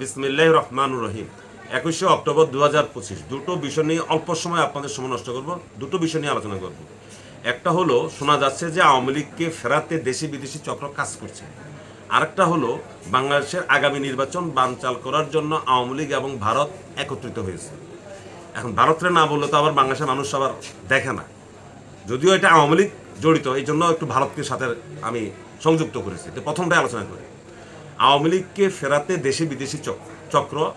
বিসমিল্লাহ রহমান রহিম। একুশে অক্টোবর দু হাজার পঁচিশ। দুটো বিষয় নিয়ে অল্প সময় আপনাদের সময় নষ্ট করব, দুটো বিষয় নিয়ে আলোচনা করব। একটা হলো, শোনা যাচ্ছে যে আওয়ামী লীগকে ফেরাতে দেশি বিদেশি চক্র কাজ করছে। আরেকটা হলো, বাংলাদেশের আগামী নির্বাচন বানচাল করার জন্য আওয়ামী লীগ এবং ভারত একত্রিত হয়েছে। এখন ভারতরে না বললে তো আবার বাংলাদেশের মানুষ আবার দেখে না। যদিও এটা আওয়ামী লীগ জড়িত, এই জন্য একটু ভারতকে সাথে আমি সংযুক্ত করেছি। প্রথমটাই আলোচনা করি। আওয়ামী লীগকে ফেরাতে দেশি বিদেশি চক- চক্র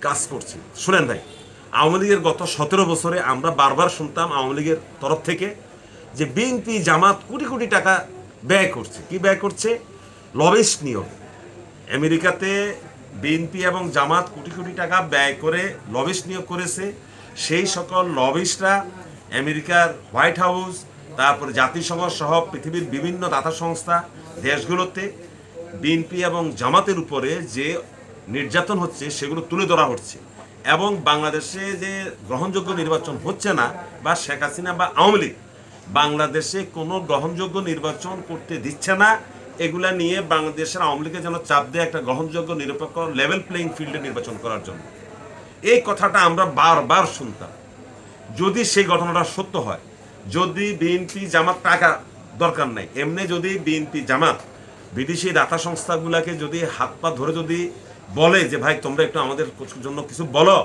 কাজ করছে। শুনেন ভাই, আওয়ামী লীগের গত সতেরো বছরে আমরা বারবার শুনতাম আওয়ামী লীগের তরফ থেকে যে বিএনপি জামাত কোটি কোটি টাকা ব্যয় করছে। কি ব্যয় করছে? লবেশ নিয়ম। আমেরিকাতে বিএনপি এবং জামাত কোটি কোটি টাকা ব্যয় করে লবিস নিয়োগ করেছে। সেই সকল লবিসরা আমেরিকার হোয়াইট হাউস, তারপরে জাতিসংঘ সহ পৃথিবীর বিভিন্ন দাতা সংস্থা দেশগুলোতে বিএনপি এবং জামাতের উপরে যে নির্যাতন হচ্ছে, সেগুলো তুলে ধরা হচ্ছে। এবং বাংলাদেশে যে গ্রহণযোগ্য নির্বাচন হচ্ছে না, বা শেখ হাসিনা বা আওয়ামী লীগ বাংলাদেশে কোনো গ্রহণযোগ্য নির্বাচন করতে দিচ্ছে না, এগুলা নিয়ে বাংলাদেশের আওয়ামী লীগের যেন চাপ দেয় একটা গ্রহণযোগ্য, নিরপেক্ষ লেভেল প্লেইং ফিল্ডে নির্বাচন করার জন্য। এই কথাটা আমরা বারবার শুনতাম। যদি সেই ঘটনাটা সত্য হয়, যদি বিএনপি জামাত টাকা দরকার নাই, এমনি যদি বিএনপি জামাত বিদেশি দাতা সংস্থাগুলোকে যদি হাত পা ধরে যদি বলে যে, ভাই, তোমরা একটু আমাদের জন্য কিছু বলো।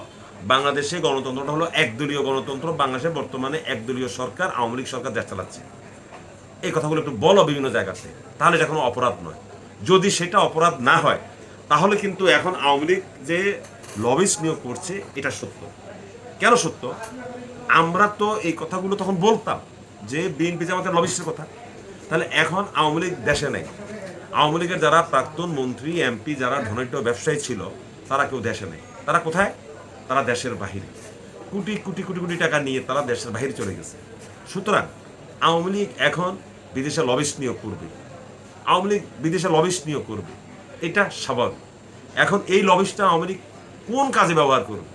বাংলাদেশে গণতন্ত্রটা হলো একদলীয় গণতন্ত্র। বাংলাদেশে বর্তমানে একদলীয় সরকার, আওয়ামী লীগ সরকার দেশ চালাচ্ছে। এই কথাগুলো একটু বলো বিভিন্ন জায়গাতে। তাহলে এটা কোনো অপরাধ নয়। যদি সেটা অপরাধ না হয়, তাহলে কিন্তু এখন আওয়ামী লীগ যে লবিস নিয়োগ করছে, এটা সত্য। কেন সত্য? আমরা তো এই কথাগুলো তখন বলতাম যে, বিএনপি জামাতের লবিসের কথা। তাহলে এখন আওয়ামী লীগ দেশে নেই। আওয়ামী লীগের যারা প্রাক্তন মন্ত্রী, এমপি, যারা ধনাঢ্য ব্যবসায়ী ছিল, তারা কেউ দেশে নেই। তারা কোথায়? তারা দেশের বাহিরে। কোটি কোটি কোটি কোটি টাকা নিয়ে তারা দেশের বাহিরে চলে গেছে। সুতরাং আওয়ামী লীগ এখন বিদেশে লবিস নিয়োগ করবে। আওয়ামী লীগ বিদেশে লবিস নিয়োগ করবে। এটা স্বাভাবিক। এখন এই লবিসটা আওয়ামী লীগ কোন কাজে ব্যবহার করবে?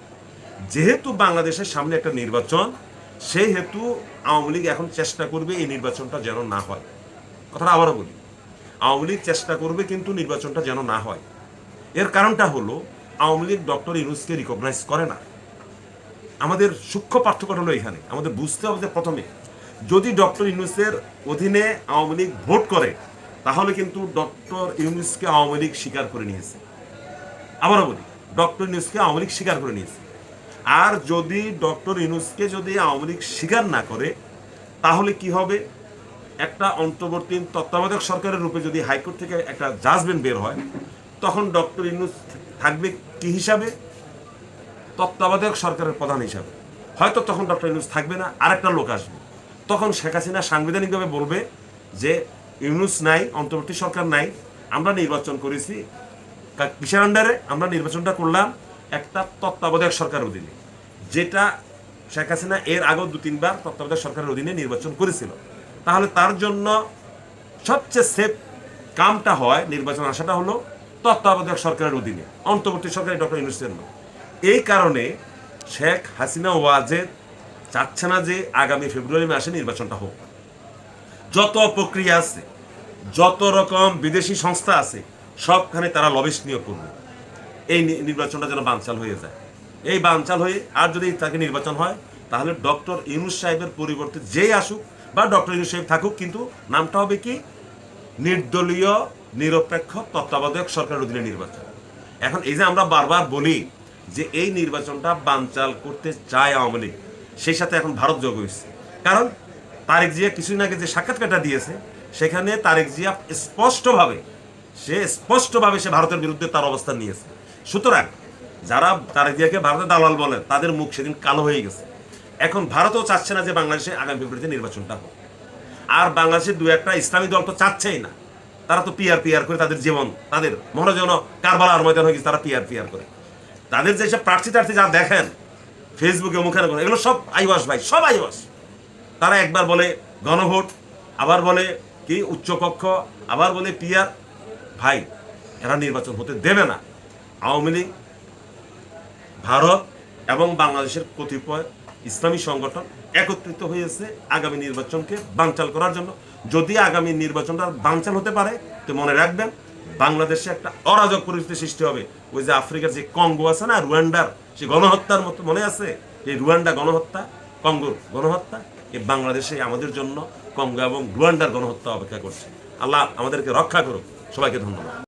যেহেতু বাংলাদেশের সামনে একটা নির্বাচন, সেই হেতু আওয়ামী লীগ এখন চেষ্টা করবে এই নির্বাচনটা যেন না হয়। কথাটা আবারও বলি। আওয়ামী লীগ চেষ্টা করবে কিন্তু নির্বাচনটা যেন না হয়। এর কারণটা হলো, আওয়ামী লীগ ডক্টর ইউনুসকে রিকগনাইজ করে না। আমাদের সূক্ষ্ম পার্থক্য হলো এখানে। আমাদের বুঝতে হবে যে প্রথমে, যদি ডক্টর ইউনুসের অধীনে আওয়ামী লীগ ভোট করে, তাহলে কিন্তু ডক্টর ইউনুসকে আওয়ামী লীগ স্বীকার করে নিয়েছে। আবারও বলি, ডক্টর ইউনুসকে আওয়ামী লীগ স্বীকার করে নিয়েছে। আর যদি ডক্টর ইউনুসকে যদি আওয়ামী লীগ স্বীকার না করে, তাহলে কি হবে? একটা অন্তর্বর্তী তত্ত্বাবধায়ক সরকারের রূপে যদি হাইকোর্ট থেকে একটা জাজমেন্ট বের হয়, তখন ডক্টর ইউনুস থাকবে কি হিসাবে? তত্ত্বাবধায়ক সরকারের প্রধান হিসাবে। হয়তো তখন ডক্টর ইউনুস থাকবে না, আরেকটা লোক আসবে। তখন শেখ হাসিনা সাংবিধানিকভাবে বলবে যে, ইউনুস নাই, অন্তর্বর্তী সরকার নাই, আমরা নির্বাচন করেছি। কিসের আন্ডারে আমরা নির্বাচনটা করলাম একটা তত্ত্বাবধায়ক সরকারের অধীনে। যেটা শেখ হাসিনা এর আগেও দু তিনবার তত্ত্বাবধায়ক সরকারের অধীনে নির্বাচন করেছিল। তাহলে তার জন্য সবচেয়ে সেফ কামটা হয় নির্বাচন আসাটা হলো তত্ত্বাবধায়ক সরকারের অধীনে, অন্তর্বর্তী সরকারের ডক্টর ইউনুসের নয় এই কারণে শেখ হাসিনা ওয়াজেদ চাচ্ছে না যে আগামী ফেব্রুয়ারি মাসে নির্বাচনটা হোক। যত প্রক্রিয়া আছে, যত রকম বিদেশি সংস্থা আছে, সবখানে তারা লবিস নিয়োগ করবে। এই নির্বাচনটা যেন বানচাল হয়ে যায়। এই বানচাল হয়ে আর যদি তাকে নির্বাচন হয়, তাহলে ডক্টর ইউনুস সাহেবের পরিবর্তে যেই আসুক বা ডক্টর ইউনুস সাহেব থাকুক, কিন্তু নামটা হবে কি? নির্দলীয়, নিরপেক্ষ, তত্ত্বাবধায়ক সরকারের অধীনে নির্বাচন। এখন এই যে আমরা বারবার বলি যে এই নির্বাচনটা বানচাল করতে চায় আওয়ামী লীগ, সেই সাথে এখন ভারত যোগ হয়েছে। কারণ তারেক জিয়া কিছুদিন আগে যে সাক্ষাৎকারটা দিয়েছে, সেখানে তারেক জিয়া স্পষ্টভাবে, সে স্পষ্টভাবে সে ভারতের বিরুদ্ধে তার অবস্থান নিয়েছে। সুতরাং যারা তারেক জিয়াকে ভারতের দালাল বলেন তাদের মুখ সেদিন কালো হয়ে গেছে। এখন ভারতও চাচ্ছে না যে বাংলাদেশে আগামী ফেব্রুয়ারিতে নির্বাচনটা হোক। আর বাংলাদেশের দু একটা ইসলামী দল তো চাচ্ছেই না। তারা তো পিয়ার পিয়ার করে তাদের জীবন, তাদের মনে যেন কারবালার ময়দান হয়ে গেছে, তারা পিয়ার পিয়ার করে। তাদের যেসব প্রার্থী টার্থী যা দেখেন ফেসবুকে মুখে করে এগুলো সব আইবাস ভাই, সব আইবাস তারা একবার বলে গণভোট, আবার বলে কি উচ্চকক্ষ, আবার বলে পিয়ার ভাই, এরা নির্বাচন হতে দেবে না। আওয়ামী লীগ, ভারত এবং বাংলাদেশের কতিপয় ইসলামী সংগঠন একত্রিত হয়েছে আগামী নির্বাচনকে বানচাল করার জন্য। যদি আগামী নির্বাচনটা বানচাল হতে পারে, তো মনে রাখবেন, বাংলাদেশে একটা অরাজক পরিস্থিতি সৃষ্টি হবে। ওই যে আফ্রিকার যে কঙ্গো আছে না, রুয়ান্ডার, সে গণহত্যার মতো মনে আছে? এই রুয়ান্ডা গণহত্যা, কঙ্গোর গণহত্যা, এই বাংলাদেশে আমাদের জন্য কঙ্গো এবং রুয়ান্ডার গণহত্যা অপেক্ষা করছে। আল্লাহ আমাদেরকে রক্ষা করুক। সবাইকে ধন্যবাদ।